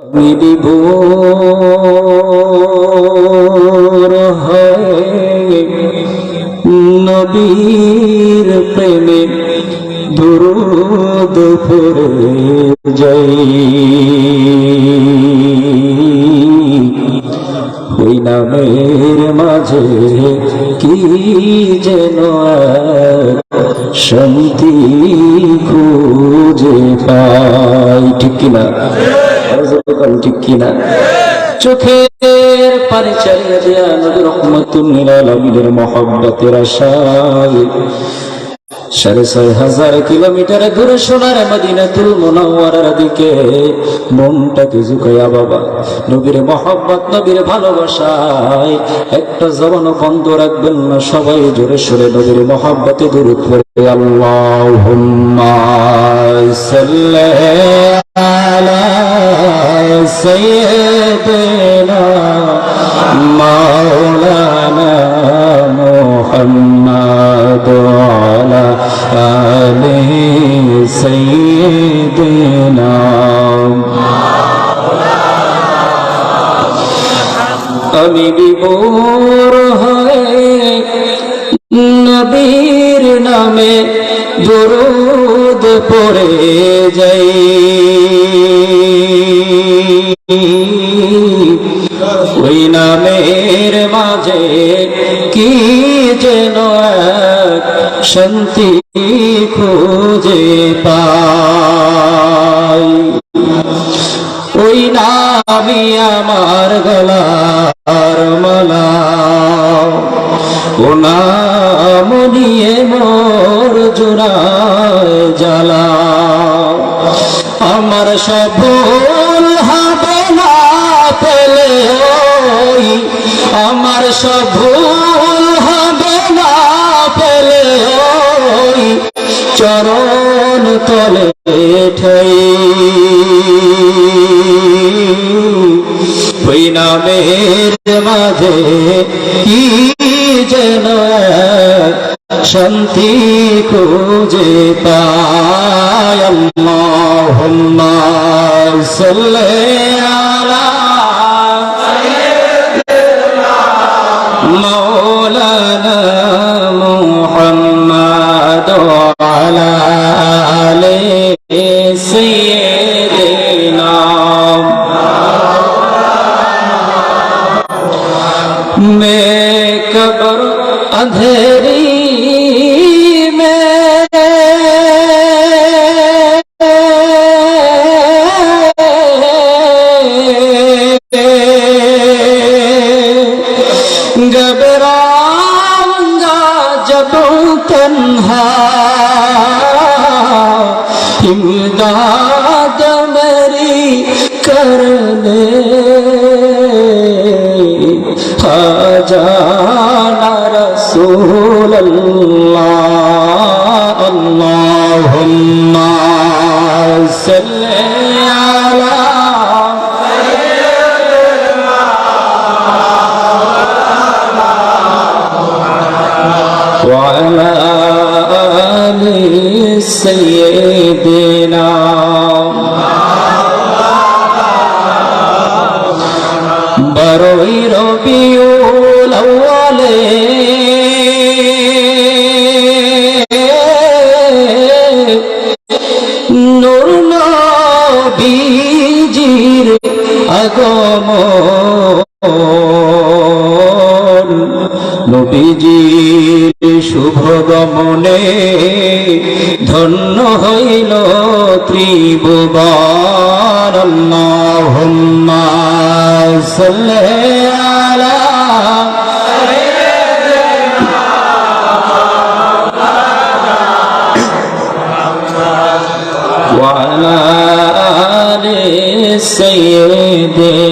আমি বিভোর হয়ে নবীর প্রেমে দুরুদ ফিরে যাই। ওই নামের মাঝে কি যেন শান্তি খুঁজে পাই, ঠিক কিনা? চোখের পানি চালিয়ে মহব্বতের সাড়ে ছয় হাজার কিলোমিটার দূরে সোনার মদিনাতুল মুনাওয়ারার দিকে মনটাকে ঝুঁকাইয়া বাবা, নবীর মহব্বত, নবীর ভালোবাসায় একটা জবান বন্ধ রাখবেন না সবাই, জোরে সরে নবীর মহব্বতে দূর করে আল্লাহুম্মা সাল্লি আলা সাইয়্যিদিনা মাওলানা محمد وعلى آل سيدنا আমি বিভোর হয়ে নবীর নামে দরুদ পড়ে যাই ওই নামের মাঝে কি যেন শান্তি খুঁজে পাই। ওই নামি আমার গলার মালা। ও নাম নিয়ে জোড়ায় জ্বালা আমার সব হবে না পেলে ওই। আমার সব হবে না পেলে ওই। চরণ তলে ঠাই। ওই নামের মাঝে কি যেন শান্তি খুঁজে পায় আল্লাহুম্মা সাল্লি আলা আলা خجانا رسول الله اللهم صل على وعلى آل سيدنا আগমন নবীজির শুভ গমনে ধন্য হইল ত্রিভুবন আল্লাহুম্মা সাল্লি আলা وعلى آل سيدنا